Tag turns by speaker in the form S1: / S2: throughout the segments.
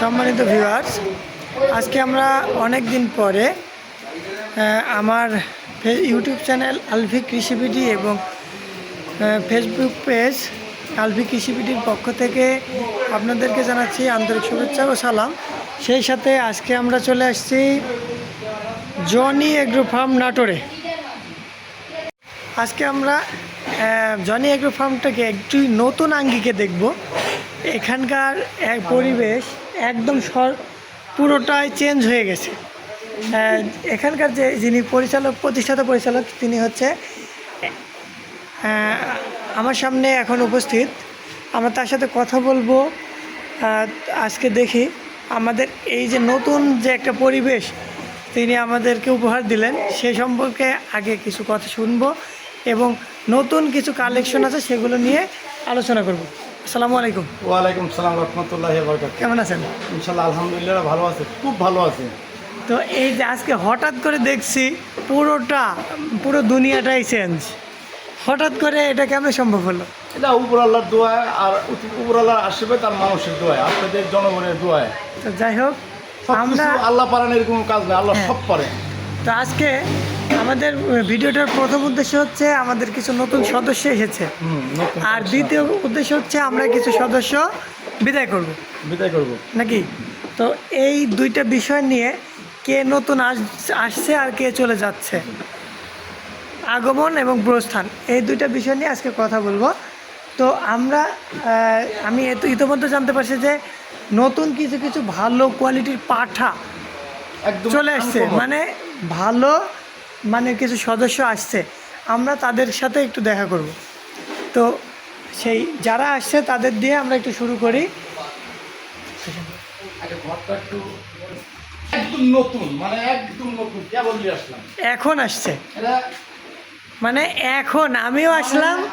S1: সম্মানিত ভিউয়ার্স আজকে আমরা অনেক দিন পরে আমার ইউটিউব চ্যানেল আলফি কৃষিবিডি এবং ফেসবুক পেজ আলফি কৃষিবিডির পক্ষ থেকে আপনাদেরকে জানাচ্ছি আন্তরিক শুভেচ্ছা ও সালাম। সেই সাথে আজকে আমরা চলে আসছি জনি এগ্রো ফার্ম নাটোরে। আজকে আমরা জনি এগ্রো ফার্মটাকে একটু নতুন আঙ্গিকে দেখব। এখানকার এক পরিবেশ একদম সর পুরোটাই চেঞ্জ হয়ে গেছে। এখানকার যে যিনি পরিচালক, প্রতিষ্ঠাতা পরিচালক, তিনি হচ্ছে আমার সামনে এখন উপস্থিত। আমরা তার সাথে কথা বলব আজকে দেখি আমাদের এই যে নতুন যে একটা পরিবেশ, তিনি আমাদেরকে উপহার দিলেন। সে সম্পর্কে আগে কিছু কথা শুনব এবং নতুন কিছু কালেকশন আছে, সেগুলো নিয়ে আলোচনা করব। আসসালামু আলাইকুম।
S2: ওয়ালাইকুম সালাম রহমতুল্লাহ বরকাত
S1: কেমন আছেন?
S2: ইনশাল্লাহ আলহামদুলিল্লাহ ভালো আছে খুব ভালো আছে।
S1: তো এই যে আজকে হঠাৎ করে দেখছি পুরোটা পুরো দুনিয়াটাই চেঞ্জ হঠাৎ করে এটা কেমন সম্ভব হলো?
S2: এটা উপর আল্লাহর দোয়ায় আর উপর আল্লাহর আশীর্বাদ আর মানুষের দোয়ায় আপনাদের জনগণের দোয়ায়
S1: তো যাই হোক আমরা
S2: আল্লাহ পারেন এরকম কাজ নেই আল্লাহ
S1: হ্যাঁ।
S2: সব পারে
S1: তো আজকে আমাদের ভিডিওটার প্রথম উদ্দেশ্য হচ্ছে আমাদের কিছু নতুন সদস্য এসেছে। আর দ্বিতীয় উদ্দেশ্য হচ্ছে আমরা কিছু সদস্য বিদায় করব।
S2: বিদায় করব।
S1: নাকি? তো এই দুইটা বিষয় নিয়ে কে নতুন আস- আসছে আর কে চলে যাচ্ছে। আগমন এবং প্রস্থান এই দুইটা বিষয় নিয়ে আজকে কথা বলব। তো আমরা আমি এত ইতিমধ্যে জানতে পারছি যে নতুন কিছু কিছু ভালো কোয়ালিটির পাঠা চলে আসছে। মানে ভালো মানে কিছু সদস্য আসছে আমরা তাদের সাথে একটু দেখা করব। তো সেই যারা আসছে তাদের দিয়ে আমরা একটু শুরু করি।
S2: একদম নতুন মানে একদম নতুন। আসলাম?
S1: এখন আসছে। মানে এখন আমিও আসলাম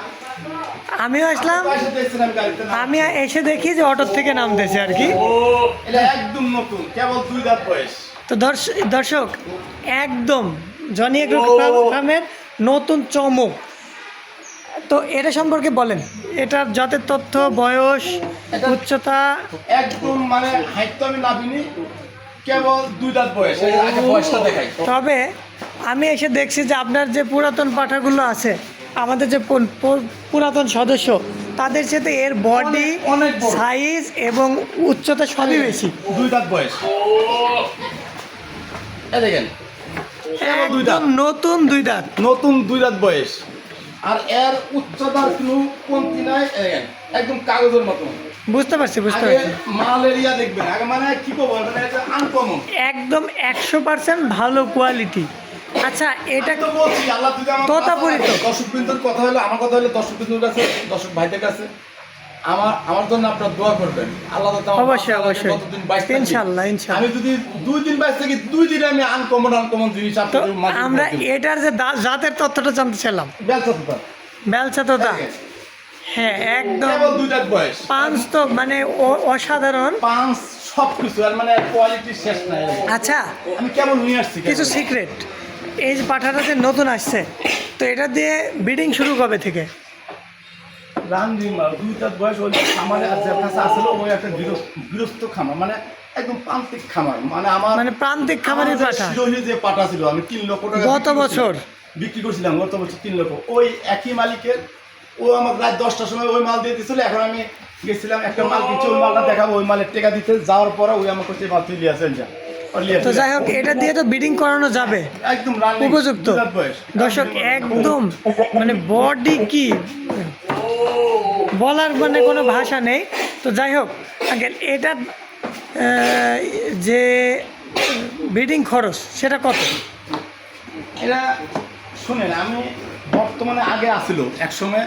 S1: আমিও আসলাম
S2: আমি
S1: এসে দেখি যে অটোর থেকে নামতেছে আর কি।
S2: একদম নতুন। কেবল দুই দাঁত বয়স।
S1: তো দর্শ- দর্শক একদম জনি এগ্রো। ফার্মের নতুন চমক। তো এটা সম্পর্কে বলেন। এটার জাতের তথ্য বয়স উচ্চতা।
S2: একদম মানে হাইট তো আমি নাবিনি কেবল দুই দাঁত বয়স বয়সটা দেখাই।
S1: তবে আমি এসে দেখছি যে আপনার যে পুরাতন পাঠাগুলো আছে আমাদের যে পুরাতন সদস্য তাদের সাথে এর বডি
S2: অনেক-
S1: সাইজ এবং উচ্চতা সবই বেশি।
S2: দুই দাঁত বয়স। দেখেন দুই দাঁত।
S1: নতুন দুই দাঁত।
S2: নতুন দুই দাঁত বয়স। আর এর উচ্চতার কোনো কমতি নাই একদম কাগজের মতন।
S1: বুঝতে পারছি বুঝতে পারছি।
S2: মালেরিয়া দেখবেন আগে মানে কি করব মানে এটা আনকমন
S1: একদম একশো পার্সেন্ট ভালো কোয়ালিটি আচ্ছা এটা
S2: তো বলছি আল্লাহ যদি আমার
S1: তোতাপুরি তো।
S2: দর্শক বিন্দুর কথা হলো আমার কথা হলো দর্শক বিন্দুর কাছে দর্শক ভাইদের কাছে। আমার আমার জন্য আপনার দোয়া করবেন। আল্লাহ
S1: অবশ্যই, অবশ্যই।
S2: বাইশ
S1: ইনশাআল্লাহ, ইনশাআল্লাহ।
S2: আমি যদি দুই দিন বাইশ থাকি দুই দিনে আমি আনকমন আনকমন জিনিস আপনাদের
S1: আমরা এটার যে জাতের তথ্যটা জানতে চাইলাম। হ্যাঁ একদম
S2: কেবল দুই দাঁত বয়স।
S1: পাঁচ তো মানে অসাধারণ।
S2: পাঁচ সব কিছু আর মানে কোয়ালিটি শেষ নাই।
S1: আচ্ছা।
S2: আমি কেমন নিয়ে আসছি
S1: কিছু সিক্রেট এই যে পাঠাটা যে নতুন আসছে তো এটা দিয়ে বিডিং শুরু কবে থেকে?
S2: মাল দুই দাঁত বয়স ওই খামারে যার কাছে আসলে ওই একটা গৃহস্থ খামার মানে একদম প্রান্তিক খামার মানে আমার
S1: মানে প্রান্তিক খামারের পাঠা
S2: শিরোহী যে পাটা ছিল আমি তিন লক্ষ টাকা
S1: গত বছর?
S2: বিক্রি করছিলাম গত বছর তিন লক্ষ। ওই একই মালিকের ও আমাকে রাত দশটার সময় ওই মাল দিয়ে দিয়েছিল এখন আমি গেছিলাম একটা মাল ওই মালটা দেখাবো ওই মালের টেকা দিতে। যাওয়ার পরে ওই আমাকে হচ্ছে মাল তুই আসেন যা।
S1: তো যাই হোক এটা দিয়ে তো বিডিং করানো যাবে।
S2: একদম
S1: উপযুক্ত। দর্শক একদম মানে বডি কি? বলার মানে কোনো ভাষা নেই। তো যাই হোক আগে এটার যে ব্রিডিং খরচ সেটা কত?
S2: এটা শুনেন আমি বর্তমানে আগে আসিল এক সময়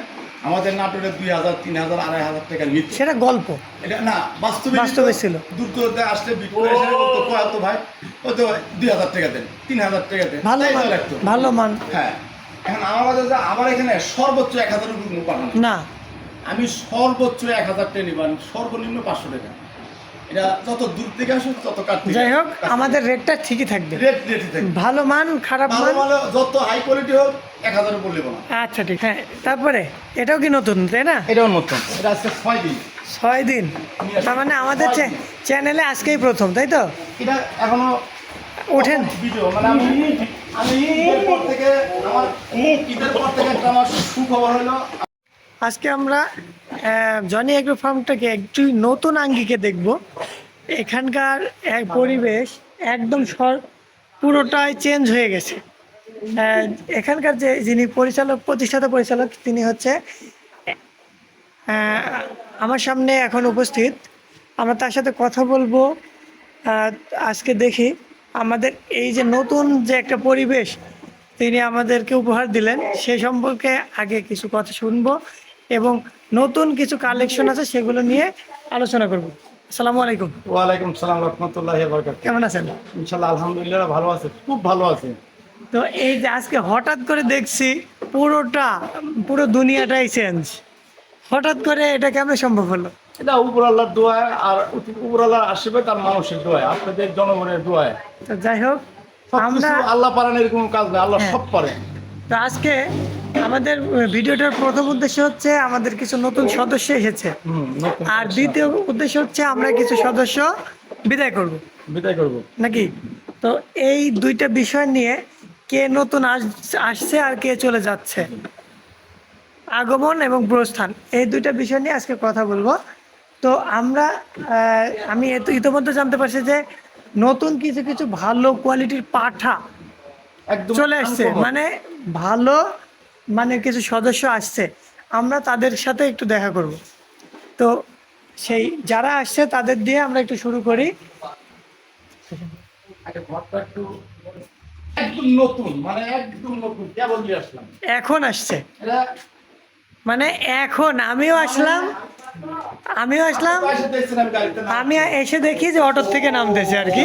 S2: আমাদের নাটোরে দুই হাজার তিন হাজার আড়াই হাজার টাকা নিচ্ছে
S1: সেটা গল্প।
S2: এটা না বাস্তবে
S1: বাস্তবে ছিল।
S2: দূর দূরতে আসলে বিক্রি করে বলতো তো ভাই? ও তো দুই হাজার টাকা দেন তিন হাজার টাকা দেন।
S1: ভালো মান
S2: লাগতো।
S1: ভালো মান।
S2: হ্যাঁ এখন আমার কাছে যে আমার এখানে সর্বোচ্চ এক হাজার পাঠানো
S1: না।
S2: আমি সর্বোচ্চ এক হাজার টাকা নিবান সর্বনিম্ন পাঁচশো টাকা। এটা যত দূর থেকে আসুক তত কাটতে
S1: যাই হোক আমাদের রেটটা ঠিকই থাকবে।
S2: রেট রেটই থাকবে।
S1: ভালো মান খারাপ মান?
S2: ভালো যত হাই কোয়ালিটি হোক এক হাজার উপর নেব না।
S1: আচ্ছা ঠিক। হ্যাঁ তারপরে এটাও কি নতুন তাই না?
S2: এটাও নতুন। এটা আজকে ছয় দিন।
S1: ছয় দিন। তার মানে আমাদের চ্যানেলে আজকেই প্রথম তাই তো?
S2: এটা এখনও
S1: ওঠেন।
S2: ভিডিও মানে আমি আমি থেকে আমার ঈদের পর থেকে একটা আমার সুখবর হলো
S1: আজকে আমরা জনি এগ্রো ফার্মটাকে একটু নতুন আঙ্গিকে দেখব। এখানকার এক পরিবেশ একদম সর, পুরোটাই চেঞ্জ হয়ে গেছে। এখানকার যে যিনি পরিচালক, প্রতিষ্ঠাতা পরিচালক, তিনি হচ্ছে আমার সামনে এখন উপস্থিত। আমরা তার সাথে কথা বলব আজকে দেখি আমাদের এই যে নতুন যে একটা পরিবেশ, তিনি আমাদেরকে উপহার দিলেন। সে সম্পর্কে আগে কিছু কথা শুনব। এবং নতুন কিছু কালেকশন আছে সেগুলো নিয়ে আলোচনা করব। আসসালামু আলাইকুম।
S2: ওয়ালাইকুম সালাম রহমতুল্লাহ বরকাত
S1: কেমন আছেন?
S2: ইনশাল্লাহ আলহামদুলিল্লাহ ভালো আছে খুব ভালো আছে।
S1: তো এই যে আজকে হঠাৎ করে দেখছি পুরোটা পুরো দুনিয়াটাই চেঞ্জ হঠাৎ করে এটা কেমন সম্ভব হলো?
S2: এটা উপর আল্লাহর দোয়ায় আর উপর আল্লাহর আশীর্বাদ আর মানুষের দোয়ায় আপনাদের জনগণের দোয়ায়
S1: তো যাই হোক
S2: আমরা আল্লাহ পারেন এরকম কাজ না আল্লাহ
S1: হ্যাঁ।
S2: সব পারেন।
S1: তো আজকে আমাদের ভিডিওটার প্রথম উদ্দেশ্য হচ্ছে আমাদের কিছু নতুন সদস্য এসেছে। আর দ্বিতীয় উদ্দেশ্য হচ্ছে আমরা কিছু সদস্য বিদায় করব।
S2: বিদায় করব।
S1: নাকি? তো এই দুইটা বিষয় নিয়ে কে নতুন আসছে আর কে চলে যাচ্ছে। আগমন এবং প্রস্থান এই দুইটা বিষয় নিয়ে আজকে কথা বলব। তো আমরা আহ, আমি এত- ইতিমধ্যে জানতে পারছি যে নতুন কিছু কিছু ভালো কোয়ালিটির পাঠা চলে আসছে। মানে ভালো মানে কিছু সদস্য আসছে আমরা তাদের সাথে একটু দেখা করব। তো সেই যারা আসছে তাদের দিয়ে আমরা একটু শুরু করি।
S2: মানে
S1: এখন আসছে। মানে এখন আমিও আসলাম আমিও আসলাম আমি এসে দেখি যে অটোর থেকে নামতেছে আর কি।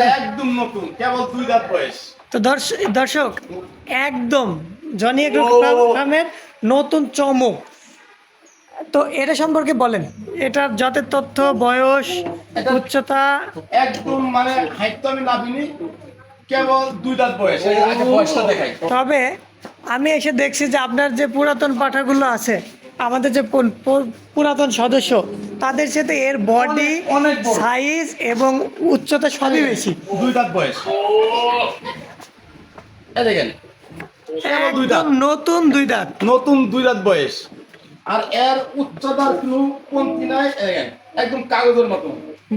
S2: একদম নতুন। কেবল দুই দাঁত বয়স।
S1: তো দর্শ- দর্শক একদম জনি এগ্রো ফার্মের নতুন চমক। তো এটা সম্পর্কে বলেন। এটার জাতের তথ্য বয়স উচ্চতা।
S2: একদম মানে হাইট তো আমি নাবিনি কেবল দুই দাঁত বয়স। বয়সটা দেখাই।
S1: তবে আমি এসে দেখছি যে আপনার যে পুরাতন পাঠাগুলো আছে আমাদের যে পুরাতন সদস্য তাদের সাথে এর বডি। সাইজ এবং উচ্চতা সবই বেশি।
S2: দুই দাঁত বয়স। দেখেন
S1: একদম নতুন দুই দাঁত।
S2: নতুন দুই দাঁত বয়স। আর এর উচ্চতার কোনো কমতি নাই একদম কাগজের মতো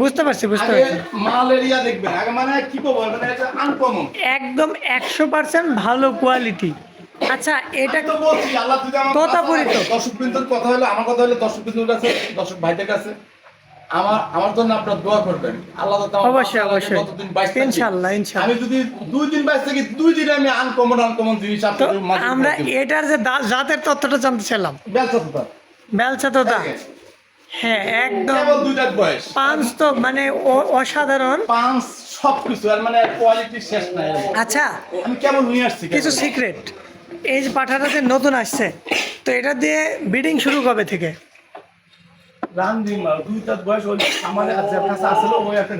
S1: বুঝতে পারছি বুঝতে পারছি।
S2: মালেরিয়া দেখবেন আগে মানে কি করব মানে এটা আনকমন
S1: একদম একশো পার্সেন্ট ভালো কোয়ালিটি আচ্ছা এটা
S2: তো বলছি আল্লাহ যদি আমার
S1: তোতাপুরি তো।
S2: দর্শক বিন্দুর কথা হলো আমার কথা হলো দর্শক বিন্দুর কাছে দর্শক ভাইদের কাছে। আমার আমার জন্য আপনারা দোয়া করবেন। আল্লাহ
S1: অবশ্যই, অবশ্যই।
S2: বাইশ
S1: ইনশাআল্লাহ, ইনশাআল্লাহ।
S2: আমি যদি দুই দিন বাইশ থাকি দুই দিনে আমি আনকমন আনকমন জিনিস আপনাদের
S1: আমরা এটার যে জাতের তথ্যটা জানতে চাইলাম।
S2: ব্যবসা তো তার।
S1: বেলচা তো দা হ্যাঁ একদম।
S2: দুই দাঁত বয়স।
S1: পাঁচ তো মানে অসাধারণ।
S2: পাঁচ সব কিছু আর মানে কোয়ালিটি শেষ নাই
S1: আচ্ছা।
S2: আমি কেমন নিয়ে আসছি
S1: কিছু সিক্রেট এই যে পাঠাটা যে নতুন আসছে তো এটা দিয়ে ব্রিডিং শুরু কবে থেকে?
S2: রামদিন মাল, দুই বয়স খামারে কাছে আসলে ওই একটা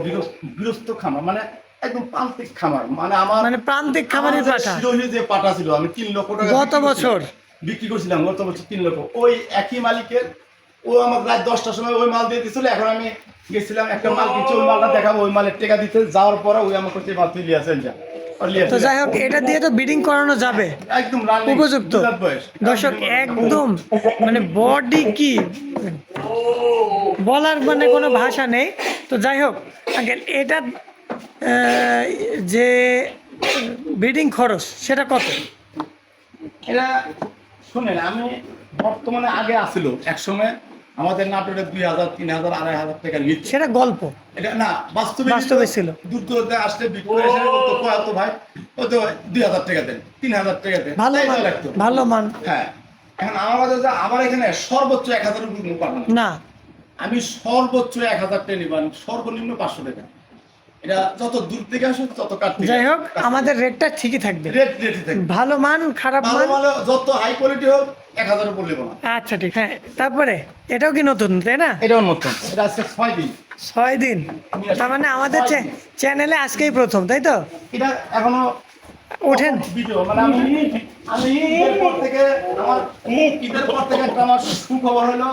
S2: গৃহস্থ খামার মানে একদম প্রান্তিক খামার মানে আমার
S1: মানে প্রান্তিক খামারের
S2: যে পাটা ছিল আমি তিন লক্ষ টাকা
S1: গত বছর?
S2: বিক্রি করছিলাম গত বছর তিন লক্ষ। ওই একই মালিকের ও আমার রাত দশটার সময় ওই মাল দিয়ে দিছিল এখন আমি গেছিলাম একটা মাল কিনছি ওই মালটা দেখাবো ওই মালের টেকা দিতে যাওয়ার পরে ওই আমার কাছে মাল তুই যা।
S1: তো যাই হোক এটা দিয়ে তো ব্রিডিং করানো যাবে।
S2: একদম
S1: উপযুক্ত। দর্শক একদম মানে বডি কি? বলার মানে কোনো ভাষা নেই। তো যাই হোক আঙ্কেল এটা যে ব্রিডিং খরচ সেটা কত?
S2: এটা শুনেন আমি বর্তমানে আগে আসিল এক সময় আমাদের নাটোরে দুই হাজার তিন হাজার আড়াই হাজার টাকা নিচ্ছে
S1: সেটা গল্প।
S2: এটা না বাস্তবে
S1: বাস্তবে ছিল।
S2: দূর দূরতে আসলে বিক্রয় "কয় এত ভাই? ও তো দুই হাজার টাকা দেন তিন হাজার টাকা দেন।
S1: ভালো
S2: লাগতো।
S1: ভালো মান।
S2: হ্যাঁ। এখন আমার কাছে যে আমার এখানে সর্বোচ্চ এক হাজার উপর পাবো না। আমি সর্বোচ্চ এক হাজার নিবান সর্বনিম্ন পাঁচশো টাকা। এটা যত দূর থেকে আসো তত কাটতে
S1: যাই হোক আমাদের রেটটা ঠিকই থাকবে।
S2: রেট রেটই থাকবে।
S1: ভালো মান খারাপ
S2: ভালো
S1: মান?
S2: ভালো যত হাই কোয়ালিটি হোক এক হাজার উপর না।
S1: আচ্ছা ঠিক। হ্যাঁ তারপরে এটাও কি নতুন তাই না?
S2: এটাও নতুন। এটা আজকে ছয় দিন।
S1: ছয় দিন। তার মানে আমাদের চ্যানেলে আজকেই প্রথম তাই তো?
S2: এটা এখনও
S1: ওঠেন।
S2: মানে আমি থেকে আমার আমার সুখবর হলো